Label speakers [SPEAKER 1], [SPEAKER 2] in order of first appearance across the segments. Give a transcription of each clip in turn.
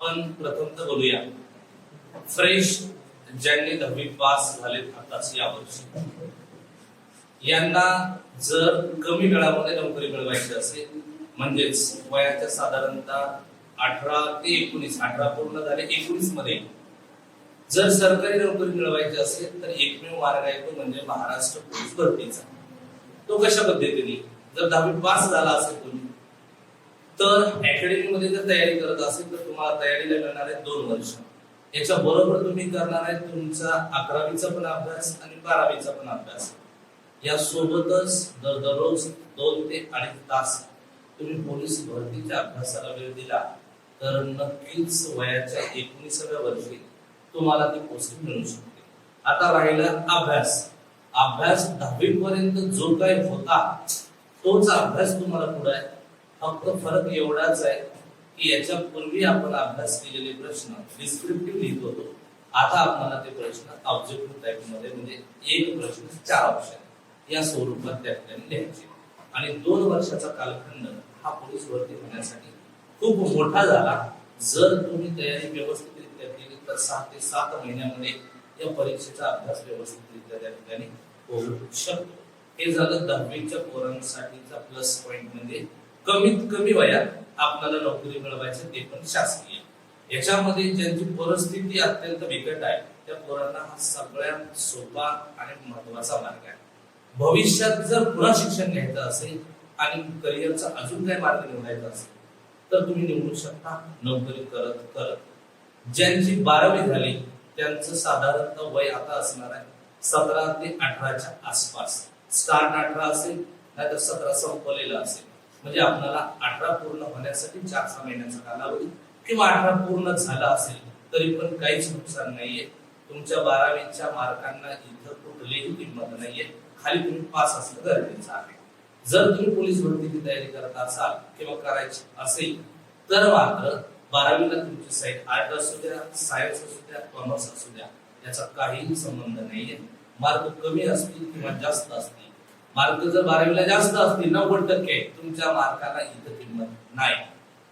[SPEAKER 1] आपण प्रथम तर बोलूया. फ्रेश ज्यांनी दहावी पास झालेत आताच यावर्षी. यांना जर कमी वेळामध्ये नोकरी मिळवायची असेल म्हणजेच वयाच्या साधारणतः अठरा ते एकोणीस अठरा पूर्ण झाले एकोणीसमध्ये. जर सरकारी नोकरी मिळवायची असेल तर एकमेव मार्ग आहे तो म्हणजे महाराष्ट्र पोलीस भरतीचा. तो कशा पद्धतीने? जर दहावी पास झाला असेल कोणी तर अकॅडमी मध्ये जर तयारी करत असेल तर तुम्हाला तयारीला मिळणार आहे दोन वर्ष. याच्या बरोबर तुम्ही करणार आहे तुमचा अकरावीचा पण अभ्यास आणि बारावीचा पण अभ्यास. या सोबतच दर दररोज दोन ते अडीच तास तुम्ही पोलीस भरतीच्या अभ्यासाला वेळ दिला तर नक्कीच वयाच्या एकोणीसाव्या वर्षी तुम्हाला ती पोस्ट मिळू शकते. आता राहिला अभ्यास. अभ्यास दहावी पर्यंत जो काही होता तोच अभ्यास तुम्हाला पुढे आहे फक्त फरक एवढाच आहे की याच्या पूर्वी आपण अभ्यास केलेले प्रश्न डिस्क्रिप्टिव्ह लिहित होतो. आता आपल्याला ते प्रश्न ऑब्जेक्टिव्ह टाइपमध्ये म्हणजे एक प्रश्न चार ऑप्शन या स्वरूपात त्या ठिकाणी लिहायचे. आणि दोन वर्षाचा कालखंड हा पोलीस भरती होण्यासाठी खूप मोठा झाला. जर तुम्ही तयारी व्यवस्थितरित्या केली तर सहा ते सात महिन्यामध्ये या परीक्षेचा अभ्यास व्यवस्थितरित्या त्या ठिकाणी होऊ शकतो. हे झालं दहावीच्या पोरांसाठीचा प्लस पॉइंट म्हणजे कमीत कमी वयात आपल्याला नोकरी मिळवायची ते पण शासकीय. याच्यामध्ये ज्यांची परिस्थिती अत्यंत बिकट आहे त्या पोरांना हा सगळ्यात सोपा आणि महत्त्वाचा मार्ग आहे. भविष्यात जर पुन्हा शिक्षण घ्यायचं असेल आणि करिअरचा अजून काही मार्ग निवडायचा असेल तर तुम्ही निवडू शकता नोकरी करत करत. ज्यांची बारावी झाली त्यांचं साधारणतः वय आता असणार आहे सतरा ते अठराच्या आसपास. स्टार्ट अठरा असेल नाहीतर सतरा संपलेला असेल. म्हणजे आपल्याला अठरा पूर्ण होण्यासाठी चार सहा महिन्याचा कालावधी किंवा अठरा पूर्ण झाला असेल तरी पण काहीच नुकसान नाहीये. तुमच्या बारावीच्या मार्कांना इथं कुठलीही किंमत नाहीये. खाली तुम्ही पास असणं गरजेचं आहे. जर तुम्ही पोलीस भरतीची तयारी करत असाल किंवा करायची असेल तर मात्र बारावीला तुमची साईट आर्ट असू द्या सायन्स असू द्या कॉमर्स असू द्या याचा काहीही संबंध नाहीये. मार्क कमी असतील किंवा जास्त असतील मार्क जर बारावीला जास्त असतील नव्वद टक्के तुमच्या मार्काला इथं किंमत नाही.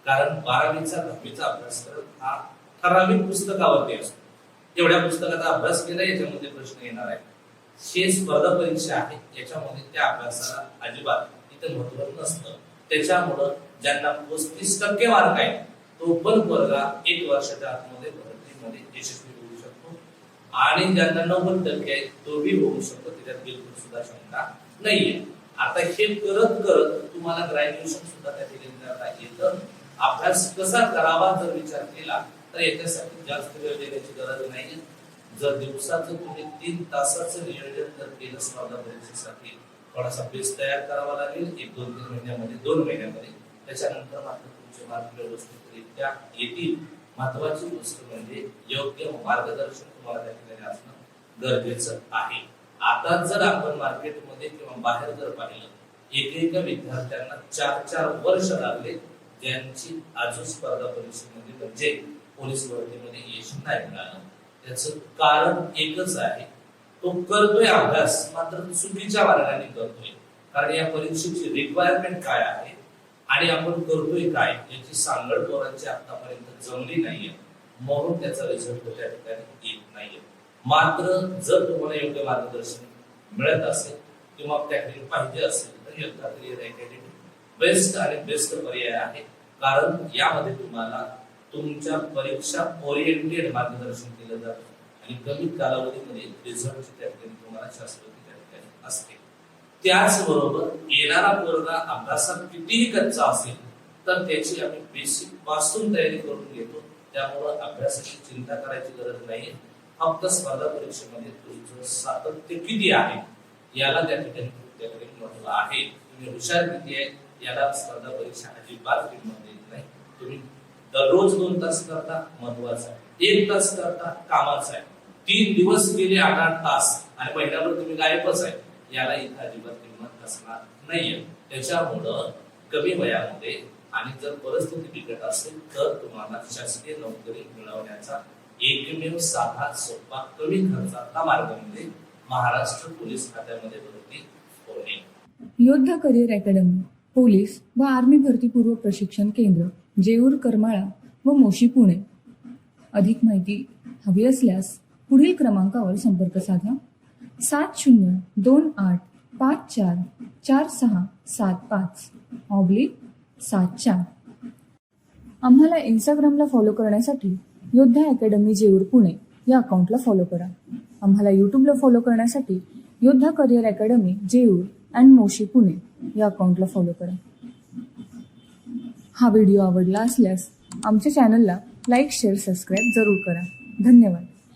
[SPEAKER 1] कारण बारावीचा दहावीचा अभ्यासक्रम हा ठराविक पुस्तकावरती असतो. एवढ्या पुस्तकाचा अभ्यास केला याच्यामध्ये प्रश्न येणार आहे हे स्पर्धा परीक्षा आहे याच्यामध्ये त्या अभ्यासाला अजिबात इथं महत्त्व नसतं. त्याच्यामुळं ज्यांना पस्तीस टक्के मार्क आहे तो पण वर्गा एक वर्षाच्या आतमध्ये भरतीमध्ये यशस्वी होऊ शकतो. आणि ज्यांना नव्वद टक्के आहे तो बी होऊ शकतो. त्याच्यात बिलकुल सुद्धा शंका नाहीये. आता हे करत करत तुम्हाला ग्रॅज्युएशन सुद्धा त्या ठिकाणी करता येतं अभ्यास कसा करावा जर विचार केला तर याच्यासाठी जास्त वेळ देण्याची गरज नाहीये. जर दिवसाचं तुम्ही तीन तासाचं नियोजन जर केलं स्पर्धा परीक्षेसाठी थोडासा बेस तयार करावा लागेल. एक दोन तीन महिन्यामध्ये दोन महिन्यामध्ये. त्याच्यानंतर मात्र तुमचे मार्क व्यवस्थितरित्या येतील. महत्वाची गोष्ट म्हणजे योग्य मार्गदर्शन तुम्हाला त्या ठिकाणी असणं गरजेचं आहे. आता जर आपण मार्केटमध्ये किंवा बाहेर जर पाहिलं एकेका विद्यार्थ्यांना चार चार वर्ष लागले ज्यांची अजून स्पर्धा परीक्षेमध्ये म्हणजे पोलीस भरतीमध्ये यश नाही मिळालं. त्याचं कारण एकच आहे तो करतोय अभ्यास मात्र चुकीच्या मार्गाने करतोय. कारण या परीक्षेची रिक्वायरमेंट काय आहे आणि आपण करतोय काय याची सांगड पोरांची आतापर्यंत जमली नाहीये. म्हणून त्याचा रिझल्ट त्या ठिकाणी येत नाहीये. मात्र जर तुम्हाला योग्य मार्गदर्शन मिळत असेल किंवा त्याकडे पाहिजे असेल तर योद्धा अकॅडमी बेस्ट आणि बेस्ट पर्याय आहे. कारण यामध्ये तुम्हाला तुमच्या परीक्षा ओरिएंटेड मार्गदर्शन केलं जातं आणि कमी कालावधीमध्ये रिझल्ट त्या ठिकाणी तुम्हाला शास्त्रज्ञ त्या ठिकाणी असते त्याचबरोबर येणारा पोरगा अभ्यासात कितीही कच्चा असेल तर त्याची आम्ही बेसिकपासून तयारी करून घेतो. त्यामुळं अभ्यासाची चिंता करायची गरज नाहीये. फक्त स्पर्धा परीक्षेमध्ये तुमचं सातत्य किती आहे याला त्या ठिकाणी त्याकडे महत्त्व आहे. तुम्ही हुशार किती आहे याला स्पर्धा परीक्षा अजिबात किंमत देत नाही. तुम्ही दररोज दोन तास करता महत्त्वाचा आहे. एक तास करता कामाचा आहे. तीन दिवस गेले आठ आठ तास आणि महिन्याभर तुम्ही गायबच आहे. याला इथं अजिबात किंमत असणार नाहीये. त्याच्यामुळं कमी वयामध्ये आणि जर परिस्थिती बिकट असेल तर तुम्हाला शासकीय नोकरी मिळवण्याचा एकमेव साधा सोपा कमी खर्चाचा मार्ग म्हणजे महाराष्ट्र पोलीस खात्यामध्ये भरती होणे.
[SPEAKER 2] योद्धा करिअर अकॅडमी पोलीस व आर्मी भरतीपूर्व प्रशिक्षण केंद्र जेऊर करमाळा व मोशी पुणे. अधिक माहिती हवी असल्यास पुढील क्रमांकावर संपर्क साधा. सात शून्य दोन आठ पाच चार चार सहा सात पाच. ऑब्लिक सात चार. आम्हाला इंस्टाग्रामला फॉलो करण्यासाठी योद्धा अकॅडमी जेऊर पुणे या अकाउंटला फॉलो करा. आम्हाला यूट्यूबला फॉलो करण्यासाठी Yoddha career academy Jeur and Moshi Pune या अकाउंटला फॉलो करा. हा व्हिडिओ आवडला असल्यास आमच्या चॅनलला लाईक शेअर सबस्क्राईब जरूर करा. धन्यवाद.